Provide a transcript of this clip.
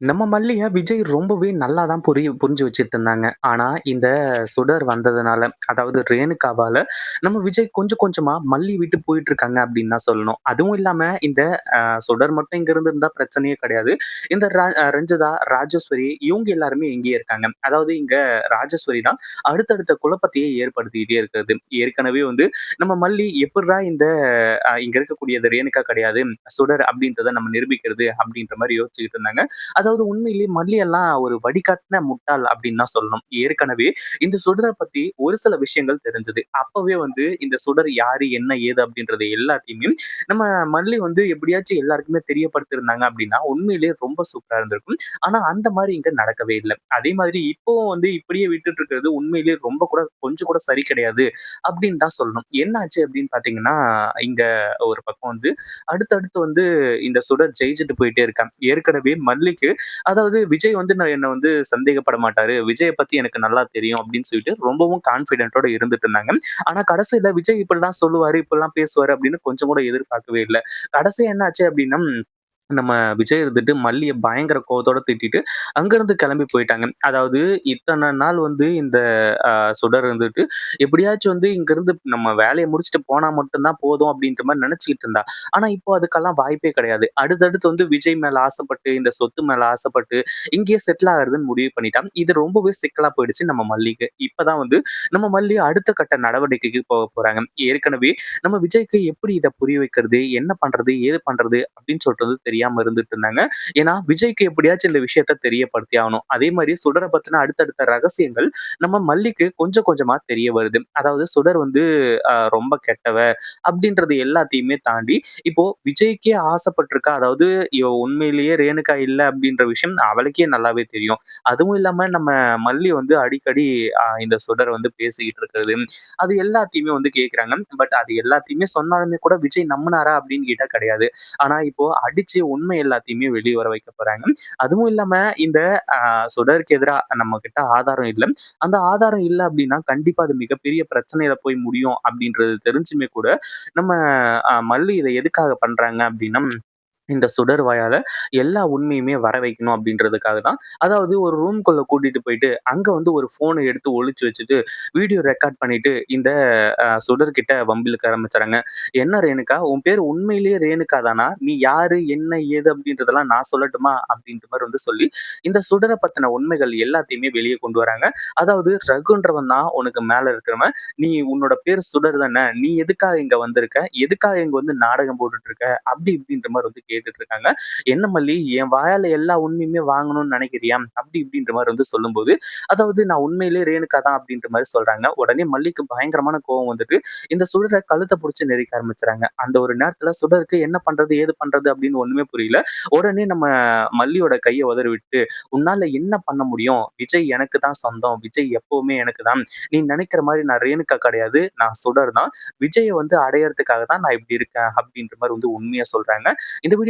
நம்ம மல்லிய விஜய் ரொம்பவே நல்லா தான் புரிய புரிஞ்சு வச்சுட்டு இருந்தாங்க. ஆனா, இந்த சுடர் வந்ததுனால, அதாவது ரேணுகாவால நம்ம விஜய் கொஞ்சம் கொஞ்சமா மல்லி விட்டு போயிட்டு இருக்காங்க அப்படின்னு தான் சொல்லணும். அதுவும் இல்லாம இந்த அ சுடர் மட்டும் இங்க இருந்திருந்தா பிரச்சனையே கிடையாது. இந்த ர ரஞ்சிதா, ராஜேஸ்வரி இவங்க எல்லாருமே இங்கேயே இருக்காங்க. அதாவது இங்க ராஜேஸ்வரி தான் அடுத்தடுத்த குழப்பத்தையே ஏற்படுத்திக்கிட்டே இருக்கிறது. ஏற்கனவே வந்து நம்ம மல்லி எப்புட்றா இந்த அ இங்க இருக்கக்கூடியது ரேணுகா கிடையாது, சுடர் அப்படின்றத நம்ம நிரூபிக்கிறது அப்படின்ற மாரி யோசிச்சுக்கிட்டு இருந்தாங்க. அதாவது உண்மையிலேயே மல்லி எல்லாம் ஒரு வடிகட்டின முட்டாள் அப்படின்னு தான் சொல்லணும். ஏற்கனவே இந்த சுடரை பத்தி ஒரு சில விஷயங்கள் தெரிஞ்சது. அப்பவே வந்து இந்த சுடர் யாரு, என்ன, ஏது அப்படின்றது எல்லாத்தையுமே நம்ம மல்லி வந்து எப்படியாச்சும் எல்லாருக்குமே தெரியப்படுத்தியிருந்தாங்க அப்படின்னா, உண்மையிலேயே ரொம்ப சூப்பரா இருந்திருக்கும். ஆனா அந்த மாதிரி இங்க நடக்கவே இல்லை அதே மாதிரி இப்போ வந்து இப்படியே விட்டுட்டு இருக்கிறது உண்மையிலேயே ரொம்ப கூட கொஞ்சம் கூட சரி கிடையாது அப்படின்னு தான் சொல்லணும். என்னாச்சு அப்படின்னு பார்த்தீங்கன்னா, இங்க ஒரு பக்கம் வந்து அடுத்தடுத்து வந்து இந்த சுடர் ஜெயிச்சுட்டு போயிட்டே இருக்கான். ஏற்கனவே மல்லிக்கு அதாவது விஜய் வந்து நான் என்ன வந்து சந்தேகப்பட மாட்டாரு. விஜயை பத்தி எனக்கு நல்லா தெரியும் அப்படின்னு சொல்லிட்டு ரொம்பவும் கான்பிடென்ட்டோட இருந்துட்டு இருந்தாங்க. ஆனா கடைசியில விஜய் இப்படிலாம் சொல்லுவாரு, இப்படிலாம் பேசுவாரு அப்படின்னு கொஞ்சம் கூட எதிர்பார்க்கவே இல்ல. கடைசி என்ன ஆச்சு அப்படின்னா நம்ம விஜய் இருந்துட்டு மல்லிய பயங்கர கோவத்தோட திட்டிட்டு, அங்கேருந்து கிளம்பி போயிட்டாங்க. அதாவது இத்தனை நாள் வந்து இந்த சுடர் இருந்துட்டு, எப்படியாச்சும் வந்து இங்கேருந்து நம்ம வேலையை முடிச்சுட்டு போனா மட்டும்தான் போதும் அப்படின்ற மாதிரி நினச்சிக்கிட்டு இருந்தா. ஆனா இப்போ அதுக்கெல்லாம் வாய்ப்பே கிடையாது. அடுத்தடுத்து வந்து விஜய் மேல ஆசைப்பட்டு, இந்த சொத்து மேல ஆசைப்பட்டு, இங்கேயே செட்டில் ஆகுறதுன்னு முடிவு பண்ணிட்டான் இது ரொம்பவே சிக்கலா போயிடுச்சு நம்ம மல்லிக்கு. இப்பதான் வந்து நம்ம மல்லி அடுத்த கட்ட நடவடிக்கைக்கு போக போறாங்க. ஏற்கனவே நம்ம விஜய்க்கு எப்படி இதை புரிய வைக்கிறது? என்ன பண்றது? ஏது பண்றது? அப்படின்னு சொல்லிட்டு தெரியும் தெரியாம இருந்துட்டு இருந்தாங்க. ஏன்னா, விஜய்க்கு எப்படியாச்சும் இந்த விஷயத்த தெரியப்படுத்தி ஆகணும். அதே மாதிரி சுடரை பத்தின அடுத்தடுத்த ரகசியங்கள் நம்ம மல்லிக்கு கொஞ்சம் கொஞ்சமா தெரிய வருது. அதாவது சுடர் வந்து ரொம்ப கெட்டவ அப்படின்றது எல்லாத்தையுமே தாண்டி, இப்போ விஜய்க்கே ஆசைப்பட்டிருக்கா அதாவது இவ உண்மையிலேயே ரேணுகா இல்ல அப்படின்ற விஷயம் அவளுக்கே நல்லாவே தெரியும். அதுவும் இல்லாம நம்ம மல்லி வந்து அடிக்கடி இந்த சுடர் வந்து பேசிக்கிட்டு இருக்கிறது, அது எல்லாத்தையுமே வந்து கேட்குறாங்க. பட் அது எல்லாத்தையுமே சொன்னாலுமே கூட விஜய் நம்புனாரா அப்படின்னு கேட்டா கிடையாது. ஆனா இப்போ அடிச்சு உண்மை எல்லாத்தையுமே வெளியே வர வைக்க போறாங்க. அதுவும் இல்லாம இந்த சுடருக்கு எதிராக நம்ம கிட்ட ஆதாரம் இல்லை அந்த ஆதாரம் இல்லை அப்படின்னா கண்டிப்பா அது மிகப்பெரிய பிரச்சனையில போய் முடியும் அப்படின்றது தெரிஞ்சுமே கூட, நம்ம மல்லி இதை எதுக்காக பண்றாங்க அப்படின்னா இந்த சுடர் வாயால எல்லா உண்மையுமே வர வைக்கணும் அப்படின்றதுக்காக தான். அதாவது ஒரு ரூம்குள்ள கூட்டிட்டு போயிட்டு, அங்க வந்து ஒரு போனை எடுத்து ஒழிச்சு வச்சுட்டு, வீடியோ ரெக்கார்ட் பண்ணிட்டு, இந்த சுடர் கிட்ட வம்பிலுக்கு ஆரம்பிச்சுறாங்க. "என்ன ரேணுகா, உன் பேரு உண்மையிலேயே ரேணுகா தானா? நீ யாரு? என்ன? ஏது? அப்படின்றதெல்லாம் நான் சொல்லட்டுமா?" அப்படின்ற மாதிரி வந்து சொல்லி, இந்த சுடரை பத்தின உண்மைகள் எல்லாத்தையுமே வெளியே கொண்டு வராங்க. அதாவது ரகுன்றவன் தான் உனக்கு மேல இருக்கிறவன். நீ உன்னோட பேரு சுடர் தானே. நீ எதுக்காக இங்க வந்திருக்க? எதுக்காக இங்க வந்து நாடகம் போட்டுட்டு இருக்க? அப்படி இப்படின்ற மாதிரி வந்து கேட்டுட்டு இருக்காங்க. "என்ன மல்லி, என் வாயால எல்லா உண்மையுமே வாங்கணும்னு நினைக்கிறியா அப்படி இப்படின்ற மாதிரி வந்து சொல்லும்போது, அதாவது நான் உண்மையிலேயே ரேணுக்கா தான் அப்படின்ற மாதிரி சொல்றாங்க. உடனே மல்லிக்கு பயங்கரமான கோவம் வந்துட்டு, இந்த சுடரை கழுத்தை பிடிச்சி நெருக்க ஆரம்பிச்சுறாங்க. அந்த ஒரு நேரத்துல சுடருக்கு என்ன பண்றது? ஏது பண்றது? அப்படின்னு ஒண்ணுமே புரியல. உடனே நம்ம மல்லியோட கையை உதறி விட்டு, "உன்னால என்ன பண்ண முடியும்? விஜய் எனக்கு தான் சொந்தம். விஜய் எப்பவுமே எனக்கு தான். நீ நினைக்கிற மாதிரி நான் ரேணுக்கா கிடையாது. நான் சுடர் தான். விஜயை வந்து அடையறதுக்காக தான் நான் இப்படி இருக்கேன்." அப்படின்ற மாதிரி வந்து உண்மையா சொல்றாங்க. இந்த வீடியோ